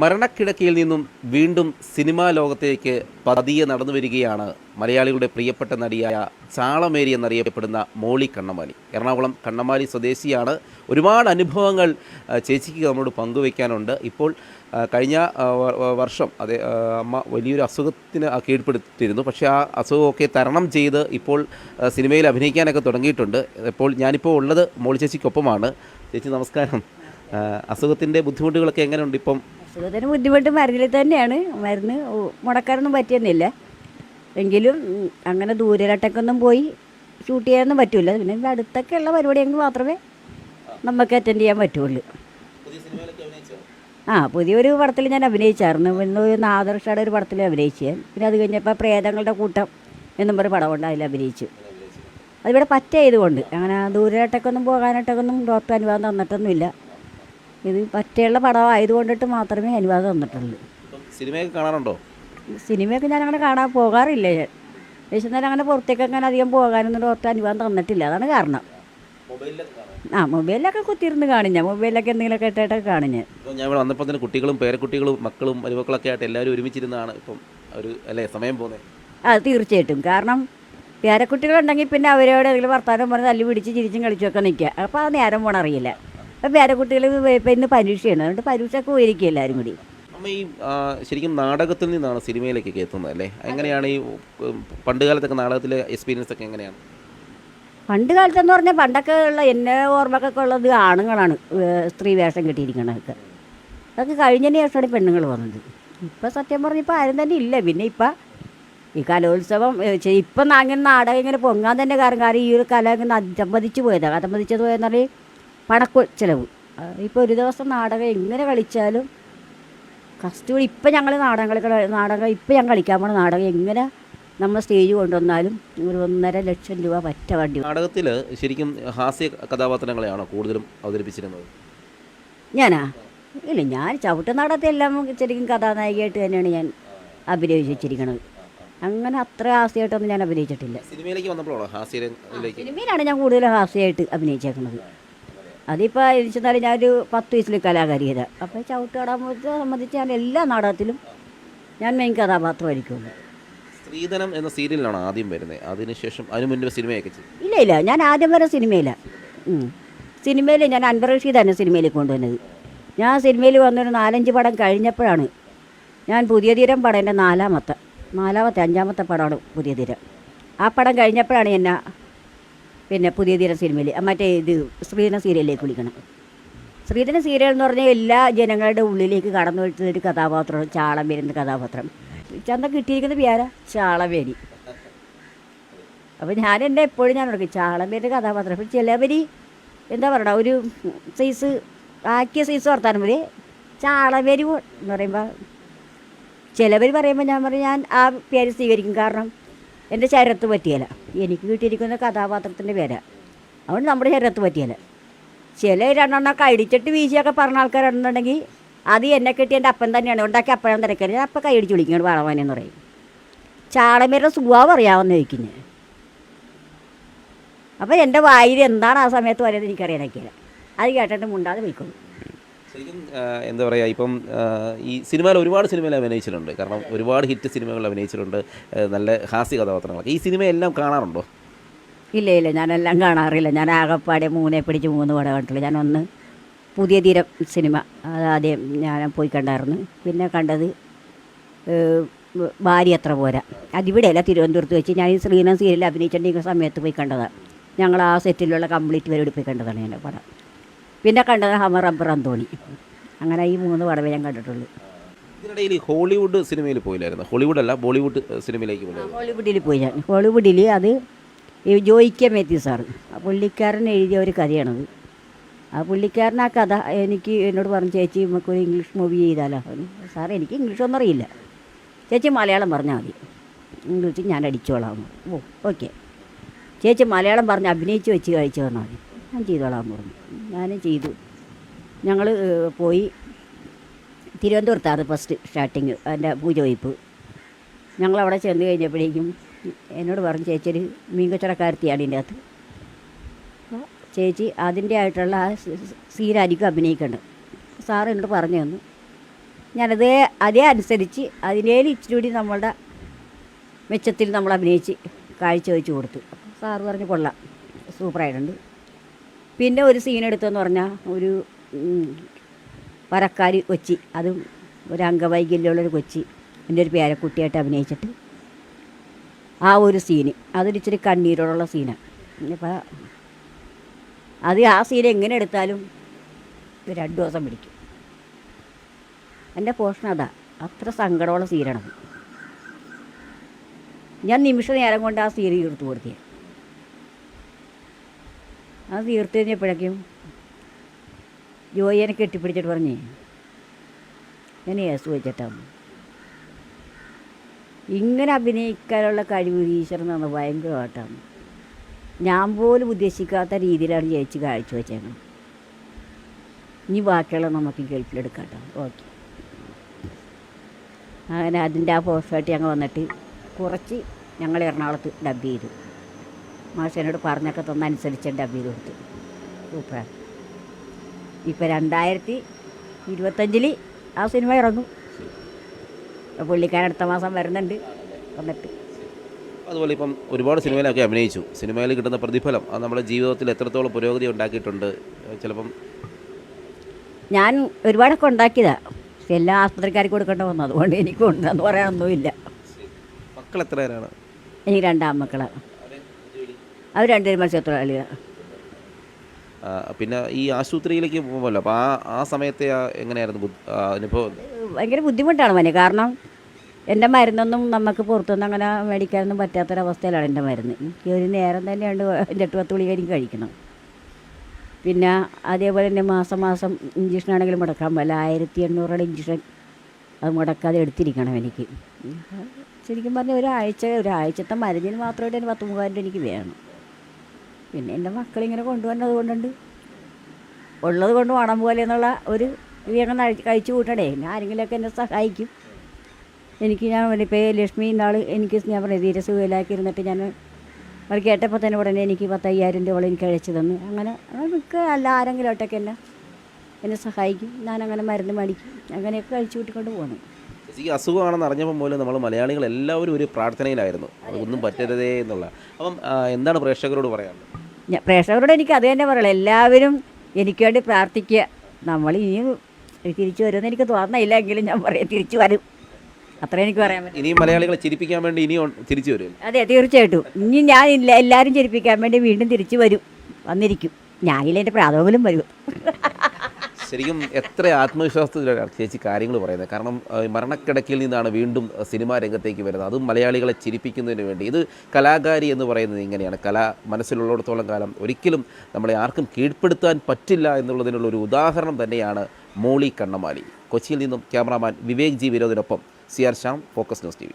മരണക്കിടക്കയിൽ നിന്നും വീണ്ടും സിനിമാ ലോകത്തേക്ക് പതിയെ നടന്നു വരികയാണ് മലയാളികളുടെ പ്രിയപ്പെട്ട നടിയായ ചാളമേരി എന്നറിയപ്പെടുന്ന മോളി കണ്ണമാലി. എറണാകുളം കണ്ണമാലി സ്വദേശിയാണ്. ഒരുപാട് അനുഭവങ്ങൾ ചേച്ചിക്ക് നമ്മളോട് പങ്കുവയ്ക്കാനുണ്ട്. ഇപ്പോൾ കഴിഞ്ഞ വർഷം അതെ അമ്മ വലിയൊരു അസുഖത്തിന് കീഴ്പ്പെടുത്തിയിരുന്നു. പക്ഷേ ആ അസുഖമൊക്കെ തരണം ചെയ്ത് ഇപ്പോൾ സിനിമയിൽ അഭിനയിക്കാനൊക്കെ തുടങ്ങിയിട്ടുണ്ട്. ഇപ്പോൾ ഞാനിപ്പോൾ ഉള്ളത് മോളി ചേച്ചിക്കൊപ്പമാണ്. ചേച്ചി നമസ്കാരം. അസുഖത്തിന്റെ ബുദ്ധിമുട്ടുകളൊക്കെ എങ്ങനെയുണ്ട് ഇപ്പം? അസുഖത്തിന് ബുദ്ധിമുട്ട് മരുന്നിൽ തന്നെയാണ്. മരുന്ന് മുടക്കാനൊന്നും പറ്റിയെന്നില്ല എങ്കിലും അങ്ങനെ ദൂരരട്ടക്കൊന്നും പോയി ഷൂട്ട് ചെയ്യാനൊന്നും പറ്റില്ല പിന്നെ അടുത്തൊക്കെ ഉള്ള പരിപാടിയെങ്കിൽ മാത്രമേ നമുക്ക് അറ്റൻഡ് ചെയ്യാൻ പറ്റുള്ളൂ. ആ പുതിയൊരു പടത്തിൽ ഞാൻ അഭിനയിച്ചായിരുന്നു. പിന്നെ ഒരു നാദർഷയുടെ ഒരു പടത്തിൽ അഭിനയിച്ചു. പിന്നെ അത് കഴിഞ്ഞപ്പോൾ പ്രേതങ്ങളുടെ കൂട്ടം എന്നും പറഞ്ഞ പടമുണ്ട് അതിൽ അഭിനയിച്ചു. അതിവിടെ പറ്റായതുകൊണ്ട്. അങ്ങനെ ദൂരലട്ടക്കൊന്നും പോകാനായിട്ടൊക്കെ ഒന്നും ഡോക്ടർ അനുവാദം തന്നിട്ടൊന്നുമില്ല. ഇത് പറ്റിയുള്ള പടം ആയതുകൊണ്ടിട്ട് മാത്രമേ അനുവാദം തന്നിട്ടുള്ളൂ. സിനിമയൊക്കെ കാണാറുണ്ടോ? സിനിമയൊക്കെ ഞാൻ അങ്ങനെ കാണാൻ പോകാറില്ല. ഞാൻ പക്ഷേ എന്നാൽ അങ്ങനെ പുറത്തേക്ക് അങ്ങനെ അധികം പോകാനൊന്നും ഡോക്ടർ അനുവാദം തന്നിട്ടില്ല. അതാണ് കാരണം. ആ മൊബൈലിലൊക്കെ കുത്തിയിരുന്ന് കാണും ഞാൻ. മൊബൈലിലൊക്കെ എന്തെങ്കിലുമൊക്കെ ഇട്ടിട്ടൊക്കെ കാണും ഞാൻ. ഞാൻ ഇവിടെ വന്നപ്പോൾ തന്നെ കുട്ടികളും പേരക്കുട്ടികളും മക്കളും മരുമക്കളൊക്കെ ആയിട്ട് എല്ലാവരും ഒരുമിച്ചിരുന്നാണ് ഇപ്പം ഒരു അല്ലേ സമയം പോകുന്നത് ആ തീർച്ചയായിട്ടും. കാരണം പേരക്കുട്ടികളുണ്ടെങ്കിൽ പിന്നെ അവരോട് ഏതെങ്കിലും വർത്താനം പറഞ്ഞ് തല്ലി പിടിച്ച് ചിരിച്ചും കളിച്ചൊക്കെ നിൽക്കുക. അപ്പോൾ അത് നേരം പോണ അറിയില്ല അപ്പം വേറെ കുട്ടികൾ ഇന്ന് പരീക്ഷയാണ്. അതുകൊണ്ട് പരീക്ഷയൊക്കെ പോയിരിക്കും എല്ലാവരും കൂടി. അമ്മ ഈ ശരിക്കും നാടകത്തിൽ നിന്നാണ് സിനിമയിലേക്കൊക്കെ എത്തുന്നത് അല്ലേ? എങ്ങനെയാണ് ഈ പണ്ട് കാലത്തൊക്കെ നാടകത്തിലെ എക്സ്പീരിയൻസ് ഒക്കെ എങ്ങനെയാണ്? പണ്ട് കാലത്തെന്ന് പറഞ്ഞാൽ പണ്ടൊക്കെ ഉള്ള എന്നെ ഓർമ്മക്കൊക്കെ ഉള്ളത് ആണുങ്ങളാണ് സ്ത്രീ വേഷം കെട്ടിയിരിക്കണതൊക്കെ. അതൊക്കെ കഴിഞ്ഞതിന് ശേഷമാണ് പെണ്ണുങ്ങൾ വന്നത്. ഇപ്പം സത്യം പറഞ്ഞാൽ ഇപ്പം ആരും തന്നെ ഇല്ല. പിന്നെ ഇപ്പം ഈ കലോത്സവം ഇപ്പം അങ്ങനെ നാടകം ഇങ്ങനെ പൊങ്ങാൻ തന്നെ കാരണം കാരണം ഈ ഒരു കല ഇങ്ങനെ അതമ്പതിച്ച് പോയതാണ് അതമ്പതിച്ചത് പോയെന്ന് പറഞ്ഞാൽ പണക്കൊ ചിലവ്. ഇപ്പോൾ ഒരു ദിവസം നാടകം എങ്ങനെ കളിച്ചാലും കഷ്ടം ഇപ്പം ഞങ്ങൾ നാടകം കളി നാടകം ഇപ്പം ഞാൻ കളിക്കാൻ പോണ നാടകം എങ്ങനെ നമ്മൾ സ്റ്റേജ് കൊണ്ടുവന്നാലും ഒരു ഒന്നര ലക്ഷം രൂപ പറ്റ വണ്ടി. നാടകത്തിൽ ശരിക്കും ഹാസ്യ കഥാപാത്രങ്ങളെയാണോ കൂടുതലും അവതരിപ്പിച്ചിരുന്നത്? ഞാനാ? ഇല്ല ഞാൻ ചവിട്ട നാടകത്തെല്ലാം ശരിക്കും കഥാനായികയായിട്ട് തന്നെയാണ് ഞാൻ അഭിനയിച്ചിരിക്കുന്നത് അങ്ങനെ അത്ര ഹാസ്യമായിട്ടൊന്നും ഞാൻ അഭിനയിച്ചിട്ടില്ല. സിനിമയിലേക്ക് വന്നപ്പോഴാണോ സിനിമയിലാണ് ഞാൻ കൂടുതൽ ഹാസ്യമായിട്ട് അഭിനയിച്ചേക്കുന്നത് അതിപ്പോൾ എന്നുവെച്ചാൽ ഞാനൊരു പത്ത് വയസ്സിൽ കലാകാരിയത അപ്പോൾ ചവിട്ടുകടാമത്തെ സംബന്ധിച്ച് ഞാൻ എല്ലാ നാടകത്തിലും ഞാൻ മെയിൻ കഥാപാത്രമായിരിക്കുള്ളൂ. സ്ത്രീധനം എന്ന സീരിയലാണ് ആദ്യം വരുന്നത്? അതിനുശേഷം അതിനു മുൻപ് സിനിമയൊക്കെ ഇല്ല ഇല്ല. ഞാൻ ആദ്യം വരെ സിനിമയിലാണ് സിനിമയിൽ ഞാൻ അൻവർ റഷീദാണ് സിനിമയിൽ കൊണ്ടുവന്നത്. ഞാൻ സിനിമയിൽ വന്നൊരു നാലഞ്ച് പടം കഴിഞ്ഞപ്പോഴാണ് ഞാൻ പുതിയ തീരം പടം എന്റെ നാലാമത്തെ നാലാമത്തെ അഞ്ചാമത്തെ പടമാണ് പുതിയ തീരം. ആ പടം കഴിഞ്ഞപ്പോഴാണ് എന്നെ പിന്നെ പുതിയ തീരം സിനിമയിൽ മറ്റേ ഇത് ശ്രീധന സീരിയലിലേക്ക് വിളിക്കണം. ശ്രീധന സീരിയൽ എന്ന് പറഞ്ഞാൽ എല്ലാ ജനങ്ങളുടെ ഉള്ളിലേക്ക് കടന്നു വരുന്ന ഒരു കഥാപാത്രമാണ് ചാളം വരുന്ന കഥാപാത്രം. ചന്ത കിട്ടിയിരിക്കുന്ന പേര ചാളവേരി അപ്പോൾ ഞാൻ എന്റെ എപ്പോഴും ഞാൻ ഉറക്കി ചാളം വരുന്ന കഥാപാത്രം. അപ്പോൾ ചിലവർ എന്താ പറയണ ഒരു സൈസ് ആക്കിയ സൈസ് വർത്താനം മതി ചാളവേരി എന്ന് പറയുമ്പോൾ ചിലവർ പറയുമ്പോൾ ഞാൻ പറയും ഞാൻ ആ പേര് സ്വീകരിക്കും. കാരണം എന്റെ ശരീരത്ത് പറ്റിയല്ല. എനിക്ക് കിട്ടിയിരിക്കുന്ന കഥാപാത്രത്തിന്റെ പേരാ. അതുകൊണ്ട് നമ്മുടെ ശരീരത്ത് പറ്റിയല്ല. ചില രണ്ടെണ്ണമൊക്കെ അടിച്ചിട്ട് വീശിയൊക്കെ പറഞ്ഞ ആൾക്കാരുണ്ടെന്നുണ്ടെങ്കിൽ അത് എന്നെ കിട്ടി എന്റെ അപ്പൻ തന്നെയാണ്. ഉണ്ടാക്കി അപ്പഴം തിരക്കരുത് അപ്പം കൈയടിച്ച് വിളിക്കണം വളവാനെന്ന് പറയും. ചാളമേരുടെ സുഖാവ് അറിയാവുന്ന ചോദിക്കുന്നു അപ്പോൾ എന്റെ വായിൽ എന്താണ് ആ സമയത്ത് പറയുന്നത് എനിക്കറിയാനൊക്കെയില്ല അത് കേട്ടിട്ട് മുണ്ടാതെ പോയിക്കോളൂ. ശരിക്കും എന്താ പറയുക ഇപ്പം ഈ സിനിമയിൽ ഒരുപാട് സിനിമയിൽ അഭിനയിച്ചിട്ടുണ്ട്. കാരണം ഒരുപാട് ഹിറ്റ് സിനിമകൾ അഭിനയിച്ചിട്ടുണ്ട് നല്ല ഹാസ്യ കഥാപാത്രങ്ങളൊക്കെ. ഈ സിനിമയെല്ലാം കാണാറുണ്ടോ? ഇല്ല ഇല്ല ഞാനെല്ലാം കാണാറില്ല. ഞാൻ ആകെപ്പാടെ മൂന്നേ പിടിച്ച് മൂന്ന് പടം കണ്ടിട്ടുള്ളൂ. ഞാനൊന്ന് പുതിയ തീരം സിനിമ അത് ആദ്യം ഞാൻ പോയി കണ്ടായിരുന്നു. പിന്നെ കണ്ടത് ഭാര്യ അത്ര പോരാ. അതിവിടെയല്ല തിരുവനന്തപുരത്ത് വെച്ച് ഞാൻ ഈ ശ്രീനാഥ് സീരിയൽ അഭിനയിച്ചിട്ടുണ്ടെങ്കിൽ സമയത്ത് പോയി കണ്ടതാണ്. ഞങ്ങൾ ആ സെറ്റിലുള്ള കംപ്ലീറ്റ് പരിപാടി പോയി കണ്ടതാണ് എന്റെ പടം. പിന്നെ കണ്ടത് ഹമർ റബ്ബർ അന്തോണി അങ്ങനെ ഈ മൂന്ന് പടവേ ഞാൻ കണ്ടിട്ടുള്ളൂ. ഇതിനിടയിൽ ഹോളിവുഡ് സിനിമയിൽ പോയില്ലായിരുന്നു? ഹോളിവുഡ് അല്ല ബോളിവുഡ് സിനിമയിലേക്ക് പോയി ഹോളിവുഡിൽ പോയി ഞാൻ. ഹോളിവുഡിൽ അത് ഈ ജോയിക്ക മേത്യു സാറ്. ആ പുള്ളിക്കാരൻ എഴുതിയ ഒരു കഥയാണത്. ആ പുള്ളിക്കാരൻ ആ കഥ എനിക്ക് എന്നോട് പറഞ്ഞു ചേച്ചി നമുക്കൊരു ഇംഗ്ലീഷ് മൂവി ചെയ്താലോ സാർ എനിക്ക് ഇംഗ്ലീഷ് ഒന്നും അറിയില്ല. ചേച്ചി മലയാളം പറഞ്ഞാൽ മതി. ഇംഗ്ലീഷ് ഞാൻ അടിച്ചോളാം. Oh okay. ചേച്ചി മലയാളം പറഞ്ഞ് അഭിനയിച്ച് വെച്ച് കഴിച്ചു തന്നാൽ മതി. ഞാൻ ചെയ്തോളാം പറഞ്ഞു. ഞാനും ചെയ്തു. ഞങ്ങൾ പോയി. തിരുവനന്തപുരത്താണ് ഫസ്റ്റ് സ്റ്റാർട്ടിങ് എന്റെ പൂജ വയ്പ്പ് ഞങ്ങളവിടെ ചെന്ന് കഴിഞ്ഞപ്പോഴേക്കും എന്നോട് പറഞ്ഞു ചേച്ചി ഒരു മീൻകച്ചടക്കാരത്തിയാണ് ഇതിന്റെ അകത്ത്. ചേച്ചി അതിന്റെ ആയിട്ടുള്ള ആ സീരായിരിക്കും അഭിനയിക്കേണ്ടത് സാറ് എന്നോട് പറഞ്ഞു തന്നു. ഞാനതേ അതേ അനുസരിച്ച് അതിനേലും ഇച്ചിരി കൂടി നമ്മളുടെ മെച്ചത്തിൽ നമ്മൾ അഭിനയിച്ച് കാഴ്ച വെച്ച് കൊടുത്തു. സാറ് പറഞ്ഞു കൊള്ളാം. സൂപ്പറായിട്ടുണ്ട്. പിന്നെ ഒരു സീൻ എടുത്തെന്ന് പറഞ്ഞാൽ ഒരു പരക്കാരി കൊച്ചി. അതും ഒരു അംഗവൈകല്യമുള്ളൊരു കൊച്ചി. എന്റെ ഒരു പേരക്കുട്ടിയായിട്ട് അഭിനയിച്ചിട്ട്. ആ ഒരു സീന് അതൊരു ഇച്ചിരി കണ്ണീരോടുള്ള സീനാണ് ഇനിയിപ്പോൾ അത് ആ സീൻ എങ്ങനെ എടുത്താലും രണ്ട് ദിവസം പിടിക്കും. എന്റെ പോഷൻ അതാ. അത്ര സങ്കടമുള്ള സീനാണത് ഞാൻ നിമിഷ നേരം കൊണ്ട് ആ സീൻ തീർത്തു കൊടുത്തേ. അത് തീർത്ത് കഴിഞ്ഞപ്പോഴേക്കും ജോയിനെ കെട്ടിപ്പിടിച്ചിട്ട് പറഞ്ഞേ ഞാൻ യേശു വെച്ചിട്ടാണ് ഇങ്ങനെ അഭിനയിക്കാനുള്ള കഴിവ് ഈശ്വരൻ തന്ന ഭയങ്കരമായിട്ടാണ് ഞാൻ പോലും ഉദ്ദേശിക്കാത്ത രീതിയിലാണ് ജയിച്ച് കാഴ്ച വെച്ചേക്കണം. ഇനി ബാക്കിയുള്ള നമുക്ക് ഗൾഫിലെടുക്കാം ഓക്കെ. അങ്ങനെ അതിന്റെ ആ പോസ്റ്റായിട്ട് ഞങ്ങൾ വന്നിട്ട് കുറച്ച് ഞങ്ങൾ എറണാകുളത്ത് ഡബ് ചെയ്തു. മാഷനോട് പറഞ്ഞൊക്കെ തന്നനുസരിച്ച് ഡബ് ചെയ്ത് കൊടുത്തു. സൂപ്പറാണ് ഇപ്പം രണ്ടായിരത്തി ഇരുപത്തഞ്ചിൽ ആ സിനിമ ഇറങ്ങും. പുള്ളിക്കാരൻ അടുത്ത മാസം വരുന്നുണ്ട് വന്നിട്ട്. അതുപോലെ ഇപ്പം ഒരുപാട് സിനിമയിലൊക്കെ അഭിനയിച്ചു. സിനിമയിൽ കിട്ടുന്ന പ്രതിഫലം അത് നമ്മുടെ ജീവിതത്തിൽ എത്രത്തോളം പുരോഗതി ഉണ്ടാക്കിയിട്ടുണ്ട് ചിലപ്പം ഞാൻ ഒരുപാടൊക്കെ ഉണ്ടാക്കിയതാണ് എല്ലാ ആസ്പത്രിക്കാർക്ക് കൊടുക്കേണ്ട വന്നു. അതുകൊണ്ട് എനിക്ക് ഉണ്ടെന്ന് പറയാനൊന്നുമില്ല. മക്കൾ എത്ര പേരാണ് എനിക്ക് രണ്ടാം മക്കളാണ് അവർ രണ്ടുപേരും മത്സ്യത്തൊഴിലാളിയാണ് പിന്നെ ഈ ആശുപത്രിയിലേക്ക് പോകുമല്ലോ അപ്പോൾ ആ ആ സമയത്തെ എങ്ങനെയായിരുന്നു അനുഭവം? ഭയങ്കര ബുദ്ധിമുട്ടാണ് മോനെ. കാരണം എന്റെ മരുന്നൊന്നും നമുക്ക് പുറത്തുനിന്ന് അങ്ങനെ മേടിക്കാനൊന്നും പറ്റാത്തൊരവസ്ഥയിലാണ് എന്റെ മരുന്ന്. എനിക്ക് ഒരു നേരം തന്നെ രണ്ട് എട്ട് പത്ത് ഗുളിക എനിക്ക് കഴിക്കണം. പിന്നെ അതേപോലെ തന്നെ മാസം മാസം ഇഞ്ചക്ഷൻ ആണെങ്കിലും മുടക്കാൻ പോലെ ആയിരത്തി എണ്ണൂറുടെ ഇഞ്ചക്ഷൻ അത് മുടക്കാതെ എടുത്തിരിക്കണം എനിക്ക്. ശരിക്കും പറഞ്ഞാൽ ഒരാഴ്ച ഒരാഴ്ചത്തെ മരുന്നിന് മാത്രമായിട്ട് പത്ത് മൂവായിരം രൂപ എനിക്ക് വേണം. പിന്നെ എന്റെ മക്കളിങ്ങനെ കൊണ്ടുവന്നത് കൊണ്ടുണ്ട്. ഉള്ളത് കൊണ്ട് വേണം പോലെ എന്നുള്ള ഒരു കഴി- കഴിച്ചു കൂട്ടണേ. പിന്നെ ആരെങ്കിലുമൊക്കെ എന്നെ സഹായിക്കും. എനിക്ക് ഞാൻ ഇപ്പോൾ ലക്ഷ്മി എന്നാൾ എനിക്ക് ഞാൻ പറഞ്ഞു തീരെ സുഖമില്ലാക്കി ഇരുന്നിട്ട് ഞാൻ അവർ കേട്ടപ്പോൾ തന്നെ ഉടനെ എനിക്ക് പത്തയ്യായിരം രൂപ എനിക്ക് അയച്ചു തന്നു. അങ്ങനെ മിക്ക അല്ല ആരെങ്കിലും ഒട്ടൊക്കെ എന്നെ എന്നെ സഹായിക്കും. ഞാൻ അങ്ങനെ മരുന്ന് മേടിക്കും. അങ്ങനെയൊക്കെ കഴിച്ചു കൂട്ടിക്കൊണ്ട് പോകുന്നു ഈ അസുഖമാണെന്ന് അറിഞ്ഞപ്പോൾ പോലും നമ്മൾ മലയാളികൾ എല്ലാവരും ഒരു പ്രാർത്ഥനയിലായിരുന്നു. അതൊന്നും പറ്റരുതേ എന്നുള്ള. അപ്പം എന്താണ് പ്രേക്ഷകരോട് പറയാനുള്ളത്? പ്രേക്ഷകരോട് എനിക്ക് അത് തന്നെ പറയുള്ളൂ എല്ലാവരും എനിക്ക് വേണ്ടി പ്രാർത്ഥിക്കുക. നമ്മൾ ഇനിയും തിരിച്ചു വരുമെന്ന് എനിക്ക് തോന്നുന്നില്ല എങ്കിലും ഞാൻ പറയാം തിരിച്ചു വരും. അത്ര എനിക്ക് പറയാൻ പറ്റും ഇനിയും മലയാളികളെ ചിരിപ്പിക്കാൻ വേണ്ടി ഇനിയും തിരിച്ചു വരും. അതെ തീർച്ചയായിട്ടും. ഇനി ഞാൻ ഇല്ല എല്ലാവരും ചിരിപ്പിക്കാൻ വേണ്ടി വീണ്ടും തിരിച്ചു വരും വന്നിരിക്കും. ഞാനില്ല എന്റെ പ്രാതപോലും വരും. ശരിക്കും എത്ര ആത്മവിശ്വാസത്തിലാണ് ചേച്ചി കാര്യങ്ങൾ പറയുന്നത്? കാരണം മരണക്കിടക്കിൽ നിന്നാണ് വീണ്ടും സിനിമാ രംഗത്തേക്ക് വരുന്നത്. അതും മലയാളികളെ ചിരിപ്പിക്കുന്നതിന് വേണ്ടി. ഇത് കലാകാരി എന്ന് പറയുന്നത് ഇങ്ങനെയാണ്. കല മനസ്സിലുള്ളിടത്തോളം കാലം ഒരിക്കലും നമ്മളെ ആർക്കും കീഴ്പ്പെടുത്താൻ പറ്റില്ല എന്നുള്ളതിനുള്ള ഒരു ഉദാഹരണം തന്നെയാണ് മോളി കണ്ണമാലി. കൊച്ചിയിൽ നിന്നും cameraman Vivek G വിനോദിനൊപ്പം C R Shyam Focus News T